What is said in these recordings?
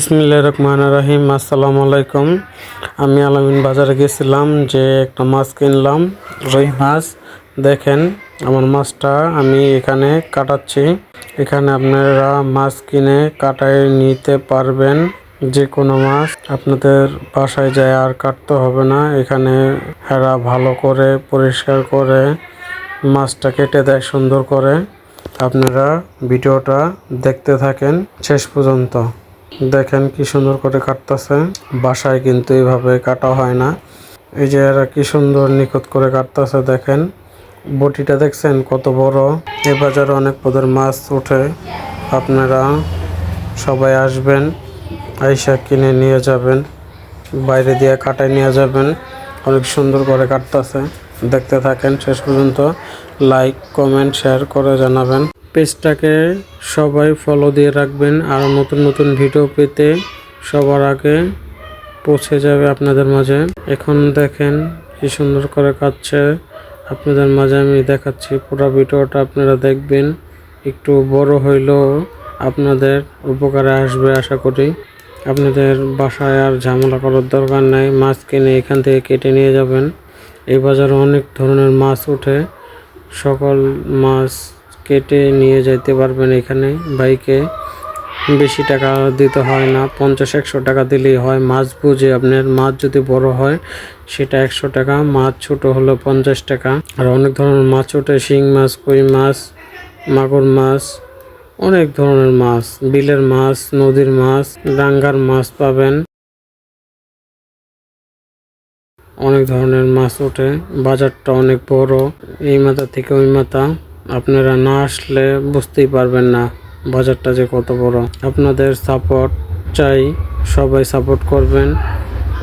বিসমিল্লাহ রহমান রাহিম, আসসালামু আলাইকুম। আমি আলামিন বাজারে গেছিলাম যে একটা মাছ কিনলাম, রুই মাছ। দেখেন, আমার মাছটা আমি এখানে কাটাচ্ছি। এখানে আপনারা মাছ কিনে কাটায় নিতে পারবেন যে কোনো মাছ। আপনাদের বাসায় যায় আর কাটতে হবে না। এখানে এরা ভালো করে, পরিষ্কার করে মাছটা কেটে দেয় সুন্দর করে। আপনারা ভিডিওটা দেখতে থাকেন শেষ পর্যন্ত। দেখেন কি সুন্দর করে কাটতেছে। বাসায় কিন্তু এইভাবে কাটা হয় না। এই যে এরা কি সুন্দর নিখুঁত করে কাটতেছে, দেখেন। বটিটা দেখছেন কত বড়? এ বাজারে অনেক পদের মাছ ওঠে। আপনারা সবাই আসবেন, আইসা কিনে নিয়ে যাবেন, বাইরে দিয়ে কাটায় নিয়ে যাবেন। অনেক সুন্দর করে কাটতেছে। দেখতে থাকেন শেষ পর্যন্ত। লাইক, কমেন্ট, শেয়ার করে জানাবেন। পেজটাকে সবাই ফলো দিয়ে রাখবেন আর নতুন নতুন ভিডিও পেতে সবার আগে পৌঁছে যাবে আপনাদের মাঝে। এখন দেখেন কি সুন্দর করে কাটছে। আপনাদের মাঝে আমি দেখাচ্ছি পুরো ভিডিওটা, আপনারা দেখবেন। একটু বড় হইলেও আপনাদের উপকারে আসবে আশা করি। আপনাদের বাসায় আর ঝামেলা করার দরকার নাই, মাছ কিনে এখান থেকে কেটে নিয়ে যাবেন। এই বাজারে অনেক ধরনের মাছ ওঠে। সকল মাছ কেটে নিয়ে যাইতে পারবেন এখানে। বাইকে বেশি টাকা দিতে হয় না, পঞ্চাশ, একশো টাকা দিলেই হয়। মাছ বুঝে আপনার মাছ যদি বড় হয়, সেটা একশো টাকা, মাছ ছোট হলো পঞ্চাশ টাকা। আর অনেক ধরনের মাছ ওঠে, শিং মাছ, কই মাছ, মাগুর মাছ, অনেক ধরনের মাছ, বিলের মাছ, নদীর মাছ, ডাঙ্গার মাছ পাবেন। অনেক ধরনের মাছ ওঠে, বাজারটা অনেক বড়, এই মাথা থেকে ওই মাথা। আপনারা না আসলে বুঝতেই পারবেন না বাজারটা যে কত বড়। আপনাদের সাপোর্ট চাই, সবাই সাপোর্ট করবেন।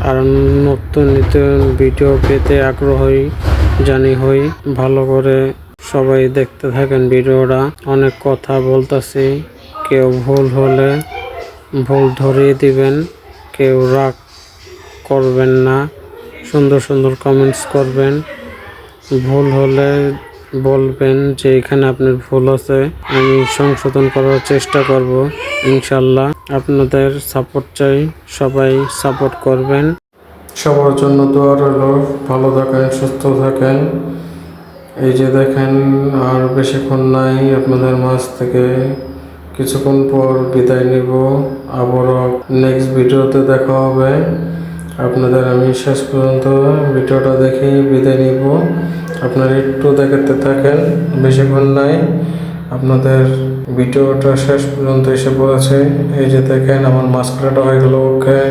আর নতুন নতুন ভিডিও পেতে আগ্রহী, জানি হই, ভালো করে সবাই দেখতে থাকেন ভিডিওটা। অনেক কথা বলতাছি, কেউ ভুল হলে ভুল ধরিয়ে দিবেন, কেউ রাগ করবেন না। সুন্দর সুন্দর কমেন্টস করবেন। ভুল হলে বলবেন যে এখানে আপনার ভুল আছে। আমি সংশোধন করার চেষ্টা করব। ইনশাল্লাহ আপনাদের সাপোর্ট চাই। সবাই সাপোর্ট করবেন। সবার জন্য দোয়া রইল। ভালো থাকেন, সুস্থ থাকেন। এই যে দেখেন, আর বেশিক্ষণ নাই। আপনাদের মাছ থেকে কিছুক্ষণ পর বিদায় নিব। আবারও নেক্সট ভিডিওতে দেখা হবে। আপনাদের আমি শেষ পর্যন্ত ভিডিওটা দেখে বিদায় নিব। আপনারা একটু দেখাতে থাকেন, বেশিক্ষণ নাই। আপনাদের ভিডিওটা শেষ পর্যন্ত এসে পড়েছে। এই যে দেখেন, আমার মাস্কটা হয়ে গেল, ওকে।